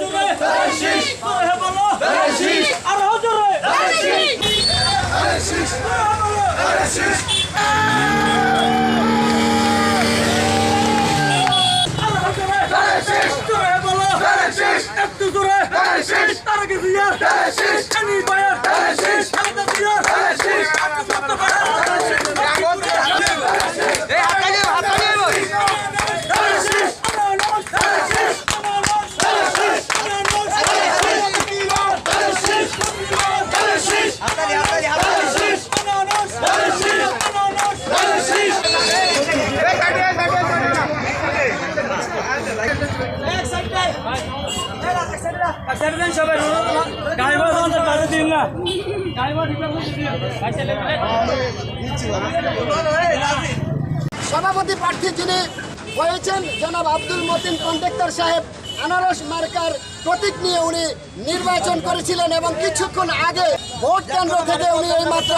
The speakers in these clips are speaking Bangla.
জোরে আশিস। হে বলো আশিস। আর হজরে। আশিস। আশিস। আশিস। একটু জোরে। তারা কি দিয়া সভাপতি প্রার্থী যিনি হয়েছেন জনাব আব্দুল মতিন কন্ট্রাক্টর সাহেব, আনারস মার্কার প্রতীক নিয়ে উনি নির্বাচন করেছিলেন এবং কিছুক্ষণ আগে ভোট কেন্দ্র থেকে উনি এইমাত্র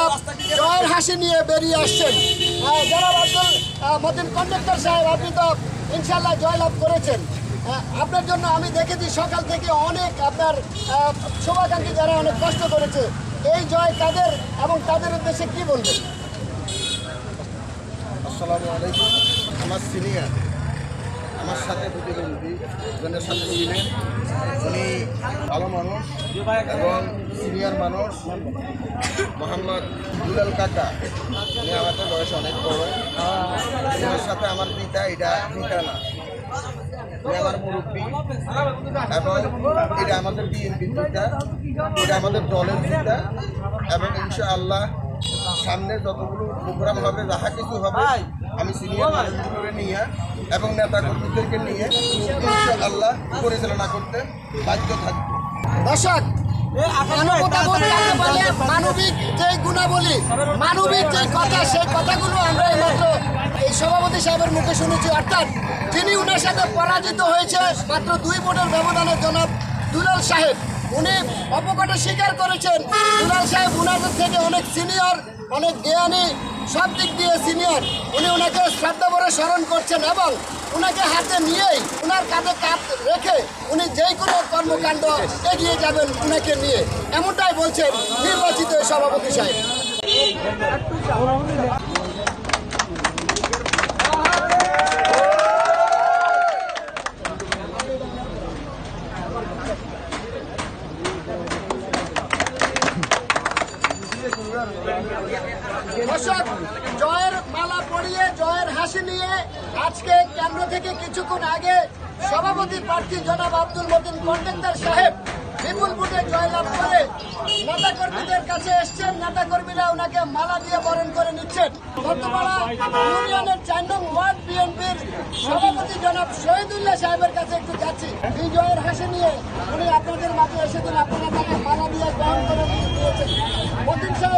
জয়ের হাসি নিয়ে বেরিয়ে আসছেন। জনাব আব্দুল মতিন কন্ট্রাক্টর সাহেব, আপনি তো ইনশাল্লাহ জয়লাভ করেছেন। আপনার জন্য আমি দেখেছি সকাল থেকে অনেক আপনার শুভাকাঙ্ক্ষী যারা অনেক কষ্ট করেছে। এই জয় তাদের এবং তাদের উদ্দেশ্যে কি বলবেন? আসসালামু আলাইকুম। আমার সিনিয়র আমার সাথে প্রতিদ্বন্দ্বী জনের সাথে ছিলেন। উনি ভালো মানুষ এবং সিনিয়র মানুষ। মোহাম্মদ দুলাল কাকা উনি আমাদের বয়স অনেক বড়। ওনার সাথে আমার পিতা এটা পিতা না। এবং এটা আমাদের বিএনপির পিতা এটা আমাদের দলের পিতা এবং ইনশাআল্লাহ সামনে যতগুলো প্রোগ্রাম হবে, যাহা কিছু হবে, আমি সিনিয়র মানুষগুলোকে নিয়ে এবং নেতা কর্মীদেরকে নিয়ে ইনশাআল্লাহ পরিচালনা করতে বাধ্য থাকব দর্শক? মানবিক যে গুণাবলী, মানবিক যে কথা, সেই কথাগুলো সভাপতি সাহেবের মুখে শুনেছি, অর্থাৎ যিনি উনার সাথে পরাজিত হয়েছে, মাত্র দুই ভোটের ব্যবধানে জনাব দুলাল সাহেব। উনি অপকটে স্বীকার করেছেন, দুলাল সাহেব উনাদের থেকে অনেক সিনিয়র অনেক জ্ঞানী, সব দিক দিয়ে সিনিয়র উনি ওনাকে শ্রদ্ধা স্মরণ করছেন এবং ওনাকে হাতে নিয়েই ওনার কাঁধে কাঁধ রেখে উনি যেই কোনো কর্মকাণ্ড এগিয়ে যাবেন ওনাকে নিয়ে। এমনটাই বলছেন নির্বাচিত সভাপতি সাহেব। দর্শক জয়ের মালা পরিয়ে, জয়ের হাসি নিয়ে আজকে কেন্দ্র থেকে কিছুক্ষণ আগে সভাপতি প্রার্থী জনাব আব্দুল মতিন কন্ডেক্টর সাহেব বিপুল ভোটে জয়লাভ করে নেতা কর্মীদের কাছে এসছেন। নেতা কর্মীরা ওনাকে মালা দিয়ে বরণ করে নিচ্ছেন। বর্তমানা ইউনিয়নের চার নং ওয়ার্ড বিএনপির সভাপতি জনাব শহীদুল্লাহ সাহেবের কাছে একটু যাচ্ছি। এই জয়ের হাসি নিয়ে উনি আপনাদের মাঝে এসেছেন আপনারা তাকে মালা দিয়ে গ্রহণ করে দিয়েছেন। মতিন সাহেব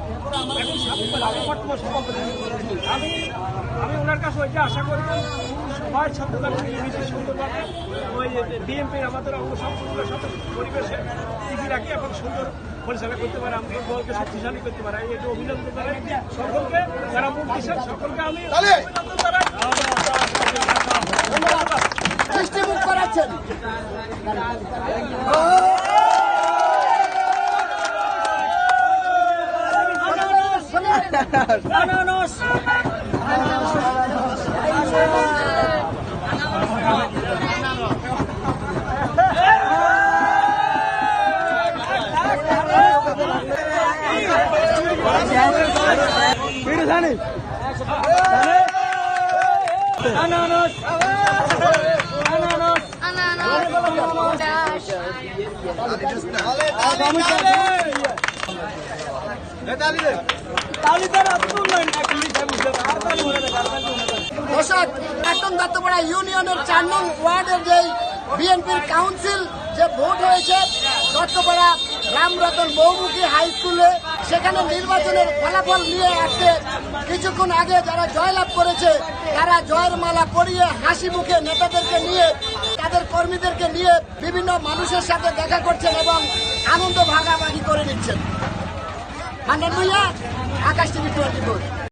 আমি আমি আমি ওনার কাছে ওইটা আশা করব সবাই ছাত্রদের মিলিমিশে সুন্দরভাবে ওই বিএনপির আমাদের অঙ্গসংগঠনের সাথে পরিবেশে রাখি এবং সুন্দর পরিচালনা করতে পারে আমাদের দলকে শক্তিশালী করতে পারে। আমি এটা অভিনন্দন জানাই সকলকে যারা মুখ দিচ্ছেন সকলকে আমি অভিনন্দন জানাই। ধন্যবাদ। করাচ্ছেন। Ananas! Ananas! Ananas! তালিদার আব্দুল নাই নাকি মনে একদম দত্তপাড়া ইউনিয়নের চার ওয়ার্ডের যে বিএনপির কাউন্সিল, যে ভোট হয়েছে দত্তপাড়া রামরতন বহুমুখী হাই স্কুলে, সেখানে নির্বাচনের ফলাফল নিয়ে আজকে কিছুক্ষণ আগে যারা জয়লাভ করেছে, তারা জয়ের মালা পরিয়ে হাসি মুখে নেতাদেরকে নিয়ে, তাদের কর্মীদেরকে নিয়ে বিভিন্ন মানুষের সাথে দেখা করছেন এবং আনন্দ ভাগাভাগি করে নিচ্ছেন। Mannan Bhuiyan Akash TV twenty